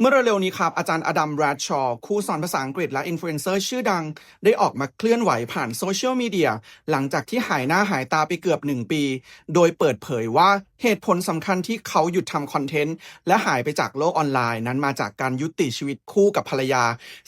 เมื่อเร็วๆนี้ครับ อาจารย์อดัมแรดชอว์ครูสอนภาษาอังกฤษและอินฟลูเอนเซอร์ชื่อดัง ได้ออกมาเคลื่อนไหวผ่านโซเชียลมีเดียหลังจากที่หายหน้าหายตาไปเกือบหนึ่งปี โดยเปิดเผยว่าเหตุผลสำคัญที่เขาหยุดทำคอนเทนต์ และหายไปจากโลกออนไลน์ นั้นมาจากการยุติชีวิตคู่กับภรรยา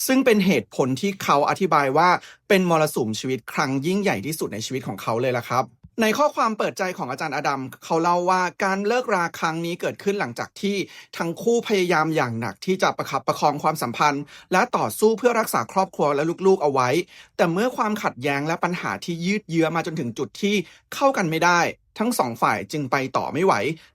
ซึ่งเป็นเหตุผลที่เขาอธิบายว่าเป็นมรสุมชีวิตครั้งยิ่งใหญ่ที่สุดในชีวิตของเขาเลยล่ะครับ ในข้อความเปิดใจของอาจารย์อดัมเขาเล่าว่าการเลิกราครั้งนี้เกิดขึ้นหลังจากที่ทั้งคู่พยายามอย่างหนักที่จะประคับประคองความสัมพันธ์ และต่อสู้เพื่อรักษาครอบครัวและลูกๆเอาไว้ แต่เมื่อความขัดแย้งและปัญหาที่ยืดเยื้อมาจนถึงจุดที่เข้ากันไม่ได้ ทั้งสองฝ่ายจึงไปต่อไม่ไหว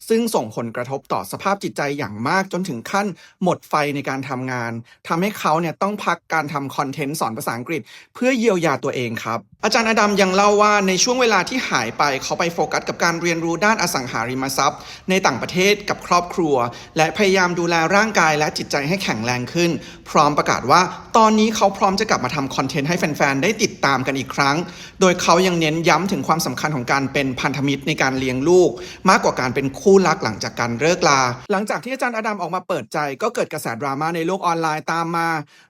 ซึ่งส่งผลกระทบต่อสภาพจิตใจอย่างมากจนถึงขั้นหมดไฟในการทำงาน ทำให้เขาเนี่ยต้องพักการทำคอนเทนต์สอนภาษาอังกฤษ เพื่อเยียวยาตัวเองครับ อาจารย์อดัมยังเล่าว่าในช่วงเวลาที่หายไปเขาไปโฟกัสกับการเรียนรู้ด้านอสังหาริมทรัพย์ ในต่างประเทศกับครอบครัว และพยายามดูแลร่างกายและจิตใจให้แข็งแรงขึ้น พร้อมประกาศว่าตอนนี้เขาพร้อมจะกลับมาทำคอนเทนต์ให้แฟน ๆ ได้ติดตามกันอีกครั้ง โดยเขายังเน้นย้ำถึงความสำคัญของการเป็นพันธมิตรในการเลี้ยงลูก มากกว่าการเป็นคู่รักหลังจากการเลิกลา หลังจากที่อาจารย์อดัมออกมาเปิดใจ ก็เกิดกระแสดราม่าในโลกออนไลน์ตามมา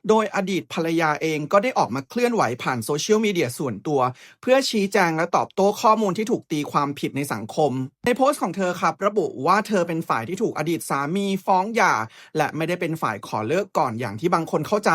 โดยอดีตภรรยาเองก็ได้ออกมาเคลื่อนไหวผ่านโซเชียลมีเดียส่วนตัว เพื่อชี้แจงและตอบโต้ข้อมูลที่ถูกตีความผิดในสังคม ในโพสต์ของเธอครับ ระบุว่าเธอเป็นฝ่ายที่ถูกอดีตสามีฟ้องหย่า และไม่ได้เป็นฝ่ายขอเลิกก่อนอย่างที่บางคนเข้าใจ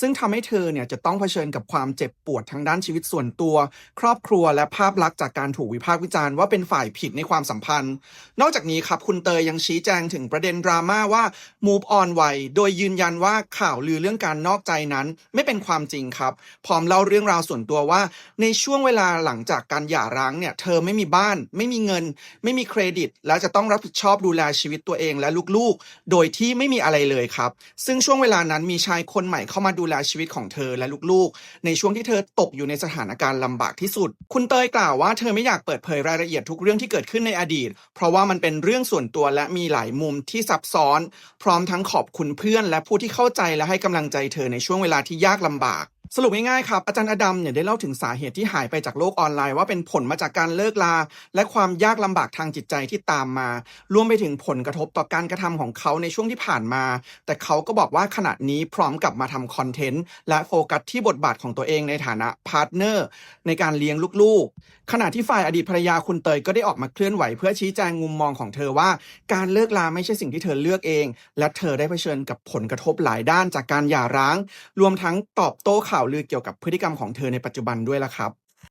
ซึ่งทำให้เธอเนี่ยจะต้องเผชิญกับความเจ็บปวดทางด้านชีวิตส่วนตัว ครอบครัวและภาพลักษณ์จากการถูกวิพากษ์วิจารณ์ว่าเป็นฝ่ายผิดในความสัมพันธ์ นอกจากนี้ครับคุณเตยยังชี้แจงถึงประเด็นดราม่าว่า move on ไวโดยยืนยันว่าข่าวลือเรื่องการนอกใจนั้น ไม่เป็นความจริงครับ พร้อมเล่าเรื่องราวส่วนตัวว่า ในช่วงเวลาหลังจากการหย่าร้างเนี่ยเธอไม่มีบ้าน ไม่มีเงิน ไม่มีเครดิต และจะต้องรับผิดชอบดูแลชีวิตตัวเองและลูกๆ โดยที่ไม่มีอะไรเลยครับ ซึ่งช่วงเวลานั้นมีชายคนใหม่เข้ามาดูแลชีวิตของเธอและลูกๆ ในช่วงที่เธอตกอยู่ในสถานการณ์ลำบากที่สุด คุณเตยกล่าวว่าเธอไม่อยากเปิดเผยรายละเอียดทุกเรื่องที่เกิดขึ้นในอดีต เพราะว่ามันเป็นเรื่องส่วนตัวและมีหลายมุมที่ซับซ้อน พร้อมทั้งขอบคุณเพื่อน และผู้ที่เข้าใจและให้กำลังใจเธอในช่วงเวลาที่ยากลำบาก สรุปง่ายๆครับ อาจารย์อดัมเนี่ยได้เล่าถึงสาเหตุที่หายไปจากโลกออนไลน์ว่าเป็นผลมาจากการเลิกลา และความยากลำบากทางจิตใจที่ตามมา รวมไปถึงผลกระทบต่อการกระทำของเขาในช่วงที่ผ่านมา แต่เขาก็บอกว่าขณะนี้พร้อมกลับมาทำคอนเทนต์ และโฟกัสที่บทบาทของตัวเองในฐานะพาร์ทเนอร์ ในการเลี้ยงลูกๆ ขณะที่ฝ่ายอดีตภรรยาคุณเตยก็ได้ออกมาเคลื่อนไหว เพื่อชี้แจงมุมมองของเธอว่า การเลิกลาไม่ใช่สิ่งที่เธอเลือกเอง และเธอได้เผชิญกับผลกระทบหลายด้านจากการหย่าร้าง รวมทั้งตอบโต้ข่าวข่าวลือเกี่ยวกับพฤติกรรมของเธอในปัจจุบันด้วยล่ะครับ